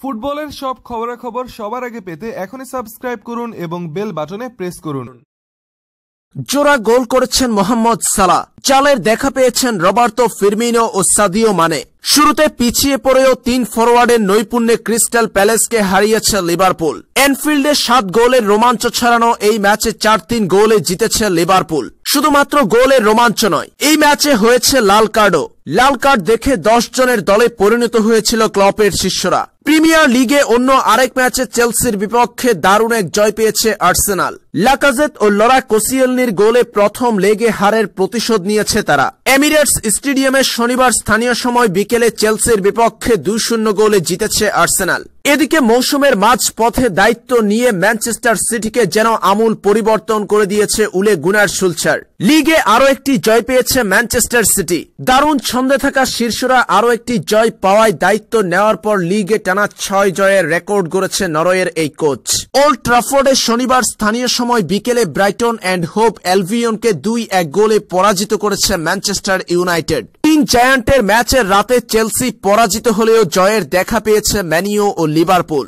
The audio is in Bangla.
ফুটবলের সব খবরাখবর সবার আগে পেতে এখনই সাবস্ক্রাইব করুন এবং বেল বাটনে প্রেস করুন। জোড়া গোল করেছেন মোহাম্মদ সালা চালের দেখা পেয়েছেন রবার্তো ফিরমিনো ও সাদিও মানে। শুরুতে পিছিয়ে পড়েও তিন ফরওয়ার্ডের নৈপুণ্যে ক্রিস্টাল প্যালেসকে হারিয়েছে লিভারপুল। এনফিল্ডে সাত গোলের রোমাঞ্চ ছাড়ানো এই ম্যাচে চার তিন গোলে জিতেছে লিভারপুল। শুধুমাত্র গোলের রোমাঞ্চ নয়, এই ম্যাচে হয়েছে লাল কার্ডও। লাল কার্ড দেখে দশ জনের দলে পরিণত হয়েছিল ক্লপের শিষ্যরা। প্রিমিয়ার লিগে অন্য আরেক ম্যাচে চেলসির বিপক্ষে দারুণ এক জয় পেয়েছে আর্সেনাল। লাকাজেত ও লরা কোসিয়েলনির গোলে প্রথম লেগে হারের প্রতিশোধ নিয়েছে তারা। এমিরেটস স্টেডিয়ামে শনিবার স্থানীয় সময় বিকেলে চেলসির বিপক্ষে দুই শূন্য গোলে জিতেছে আর্সেনাল। এদিকে মৌসুমের মাঝ পথে দায়িত্ব নিয়ে ম্যানচেস্টার সিটিকে যেন আমূল পরিবর্তন করে দিয়েছে উলে গুনার সুলচার লিগে আরও একটি জয় পেয়েছে ম্যানচেস্টার সিটি। দারুণ ছন্দে থাকা শীর্ষরা আরও একটি জয় পাওয়ায় দায়িত্ব নেওয়ার পর লিগে টানা ছয় জয়ের রেকর্ড গড়েছে নরওয়ের এই কোচ। ওল্ড ট্রাফোর্ডে শনিবার স্থানীয় সময় বিকেলে ব্রাইটন অ্যান্ড হোপ অ্যালভিয়নকে দুই এক গোলে পরাজিত করেছে ম্যানচেস্টার ইউনাইটেড। তিন জায়ান্টের ম্যাচের রাতে চেলসি পরাজিত হলেও জয়ের দেখা পেয়েছে ম্যানিও ও লিভারপুল।